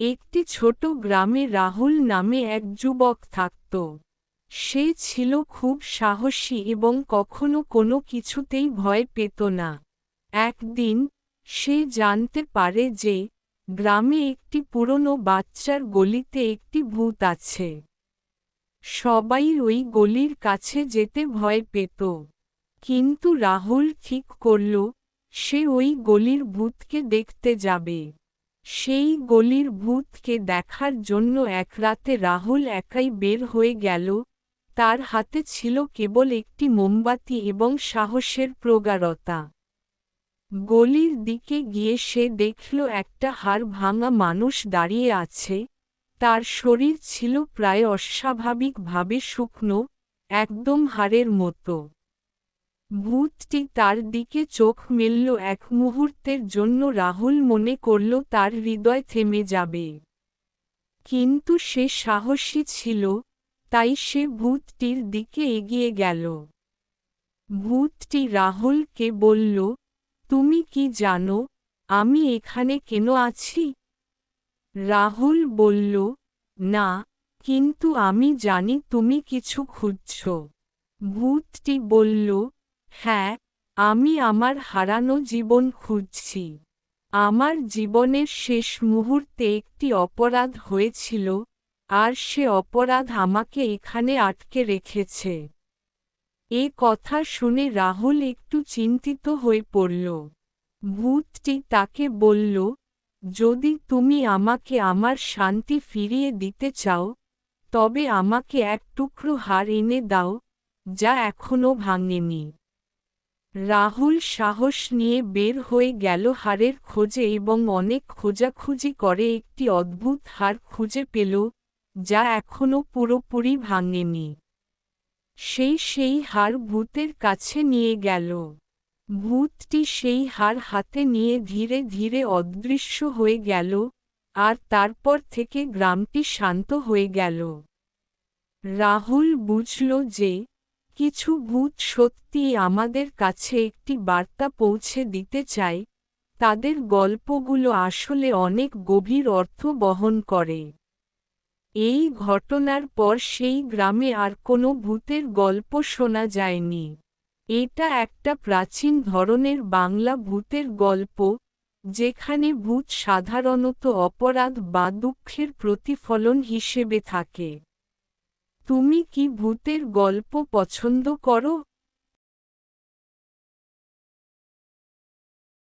একটি ছোট গ্রামে রাহুল নামে এক যুবক থাকত। সে ছিল খুব সাহসী এবং কখনো কোনো কিছুতেই ভয় পেত না। একদিন সে জানতে পারে যে গ্রামে একটি পুরনো বাচ্চার গলিতে একটি ভূত আছে। সবাই ওই গলির কাছে যেতে ভয় পেত। কিন্তু রাহুল ঠিক করল, সে ওই গলির ভূতকে দেখতে যাবে। সেই গলির ভূতকে দেখার জন্য এক রাতে রাহুল একাই বের হয়ে গেল। তার হাতে ছিল কেবল একটি মোমবাতি এবং সাহসের প্রগাঢ়তা। গলির দিকে গিয়ে সে দেখল একটা হাড় ভাঙা মানুষ দাঁড়িয়ে আছে। তার শরীর ছিল প্রায় অস্বাভাবিকভাবে শুকনো, একদম হাড়ের মতো। ভূতটি তার দিকে চোখ মেলল, এক মুহূর্তের জন্য রাহুল মনে করল তার হৃদয় থেমে যাবে। কিন্তু সে সাহসী ছিল, তাই সে ভূতটির দিকে এগিয়ে গেল। ভূতটি রাহুলকে বলল, তুমি কি জানো, আমি এখানে কেন আছি? রাহুল বলল, না, কিন্তু আমি জানি তুমি কিছু খুঁজছ। ভূতটি বলল হ্যাঁ আমি আমার হারানো জীবন খুঁজছি। আমার জীবনের শেষ মুহূর্তে একটি অপরাধ হয়েছিল, আর সে অপরাধ আমাকে এখানে আটকে রেখেছে। এ কথা শুনে রাহুল একটু চিন্তিত হয়ে পড়ল। ভূতটি তাকে বলল, যদি তুমি আমাকে আমার শান্তি ফিরিয়ে দিতে চাও, তবে আমাকে এক টুকরো হার এনে দাও, যা এখনও ভাঙেনি। রাহুল সাহস নিয়ে বের হয়ে গেল হারের খোঁজে এবং অনেক খোঁজাখুঁজি করে একটি অদ্ভুত হার খুঁজে পেল, যা এখনও পুরোপুরি ভাঙেনি। সেই সেই হার ভূতের কাছে নিয়ে গেল। ভূতটি সেই হার হাতে নিয়ে ধীরে ধীরে অদৃশ্য হয়ে গেল, আর তারপর থেকে গ্রামটি শান্ত হয়ে গেল। রাহুল বুঝল যে কিছু ভূত সত্যিই আমাদের কাছে একটি বার্তা পৌঁছে দিতে চায়, তাদের গল্পগুলো আসলে অনেক গভীর অর্থ বহন করে। এই ঘটনার পর সেই গ্রামে আর কোনো ভূতের গল্প শোনা যায়নি। এটা একটা প্রাচীন ধরনের বাংলা ভূতের গল্প, যেখানে ভূত সাধারণত অপরাধ বা দুঃখের প্রতিফলন হিসেবে থাকে। তুমি কি ভূতের গল্প পছন্দ করো?